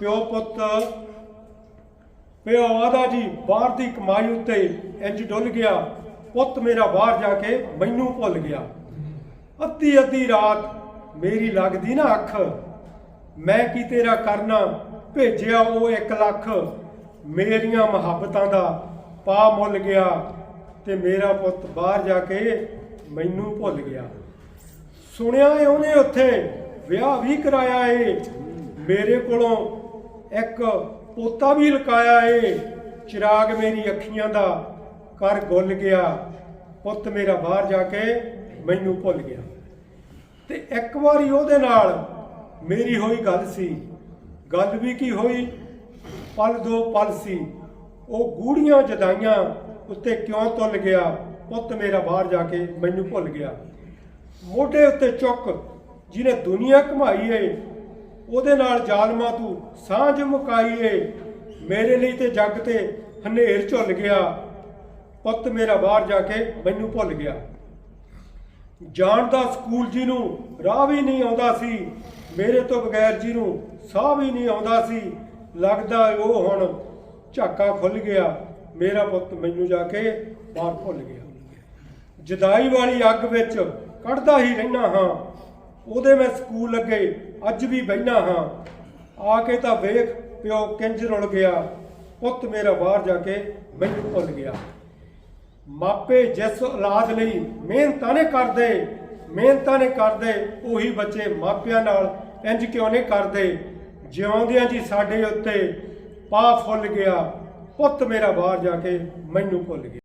ਪਿਓ ਪੁੱਤ, ਪਿਓ ਆਦਾ ਜੀ, ਬਾਹਰ ਦੀ ਕਮਾਈ ਉੱਤੇ ਇੰਜ ਡੁੱਲ ਗਿਆ। ਪੁੱਤ ਮੇਰਾ ਬਾਹਰ ਜਾ ਕੇ ਮੈਨੂੰ ਭੁੱਲ ਗਿਆ। ਅੱਧੀ ਅੱਧੀ ਰਾਤ ਮੇਰੀ ਲੱਗਦੀ ਨਾ ਅੱਖ। ਮੈਂ ਕੀ ਤੇਰਾ ਕਰਨਾ? ਭੇਜਿਆ ਉਹ 1 ਲੱਖ। ਮੇਰੀਆਂ ਮੁਹੱਬਤਾਂ ਦਾ ਪਾ ਮੁੱਲ ਗਿਆ ਤੇ ਮੇਰਾ ਪੁੱਤ ਬਾਹਰ ਜਾ ਕੇ ਮੈਨੂੰ ਭੁੱਲ ਗਿਆ। ਸੁਣਿਆ ਏ ਉਹਨੇ ਉੱਥੇ, ਵਿਆਹ ਵੀ ਕਰਾਇਆ ਏ। ਮੇਰੇ ਕੋਲੋਂ ਇੱਕ ਪੋਤਾ ਵੀ ਲਕਾਇਆ ਏ। ਚਿਰਾਗ ਮੇਰੀ ਅੱਖੀਆਂ ਦਾ ਕਰ ਗੁੱਲ ਗਿਆ। ਪੁੱਤ ਮੇਰਾ ਬਾਹਰ ਜਾ ਕੇ ਮੈਨੂੰ ਭੁੱਲ ਗਿਆ। ਤੇ ਇੱਕ ਵਾਰੀ ਉਹਦੇ ਨਾਲ ਮੇਰੀ ਹੋਈ ਗੱਲ ਸੀ। ਗੱਲ ਵੀ ਕੀ ਹੋਈ? ਪਲ ਦੋ ਪਲ ਸੀ। ਉਹ ਗੂੜੀਆਂ ਜਦਾਈਆਂ ਉੱਤੇ ਕਿਉਂ ਤੁੱਲ ਗਿਆ? ਪੁੱਤ ਮੇਰਾ ਬਾਹਰ ਜਾ ਕੇ ਮੈਨੂੰ ਭੁੱਲ ਗਿਆ। ਮੋਢੇ ਉੱਤੇ ਚੁੱਕ, ਜਿਹਨੇ ਦੁਨੀਆ ਕਮਾਈ ਏ ਉਹਦੇ ਨਾਲ ਜਾਲਮਾ ਤੂੰ ਸਾਂਝ ਮੁਕਾਈ ਏ ਮੇਰੇ ਲਈ ਤੇ ਜੱਗ ਤੇ ਹਨੇਰ ਝੁੱਲ ਗਿਆ। ਪੁੱਤ ਮੇਰਾ ਬਾਹਰ ਜਾ ਕੇ ਮੈਨੂੰ ਭੁੱਲ ਗਿਆ। ਜਾਣ ਦਾ ਸਕੂਲ ਜੀ ਨੂੰ ਰਾਹ ਵੀ ਨਹੀਂ ਆਉਂਦਾ ਸੀ। ਮੇਰੇ ਤੋਂ ਬਗੈਰ ਜੀ ਨੂੰ ਸਾਹ ਵੀ ਨਹੀਂ ਆਉਂਦਾ ਸੀ। ਲੱਗਦਾ ਉਹ ਹੁਣ ਝਾਕਾ ਖੁੱਲ ਗਿਆ। ਮੇਰਾ ਪੁੱਤ ਮੈਨੂੰ ਜਾ ਕੇ ਬਾਹਰ ਭੁੱਲ ਗਿਆ। ਜਦਾਈ ਵਾਲੀ ਅੱਗ ਵਿੱਚ ਕੱਢਦਾ ਹੀ ਰਹਿਣਾ ਹਾਂ। ਉਹਦੇ ਮੈਂ ਸਕੂਲ ਲੱਗੇ, ਅੱਜ ਵੀ ਬਹਿਣਾ ਹਾਂ। ਆ ਕੇ ਤਾਂ ਵੇਖ ਪਿਓ ਕਿੰਜ ਰੁਲ ਗਿਆ। ਪੁੱਤ ਮੇਰਾ ਬਾਹਰ ਜਾ ਕੇ ਮੈਨੂੰ ਭੁੱਲ ਗਿਆ। ਮਾਪੇ ਜਿਸ ਔਲਾਦ ਲਈ ਮਿਹਨਤਾਂ ਨੇ ਕਰਦੇ, ਮਿਹਨਤਾਂ ਨੇ ਕਰਦੇ, ਉਹੀ ਬੱਚੇ ਮਾਪਿਆਂ ਨਾਲ ਇੰਜ ਕਿਉਂ ਨਹੀਂ ਕਰਦੇ? ਜਿਉਂਦਿਆਂ ਜੀ ਸਾਡੇ ਉੱਤੇ ਪਾ ਫੁੱਲ ਗਿਆ। ਪੁੱਤ ਮੇਰਾ ਬਾਹਰ ਜਾ ਕੇ ਮੈਨੂੰ ਭੁੱਲ ਗਿਆ।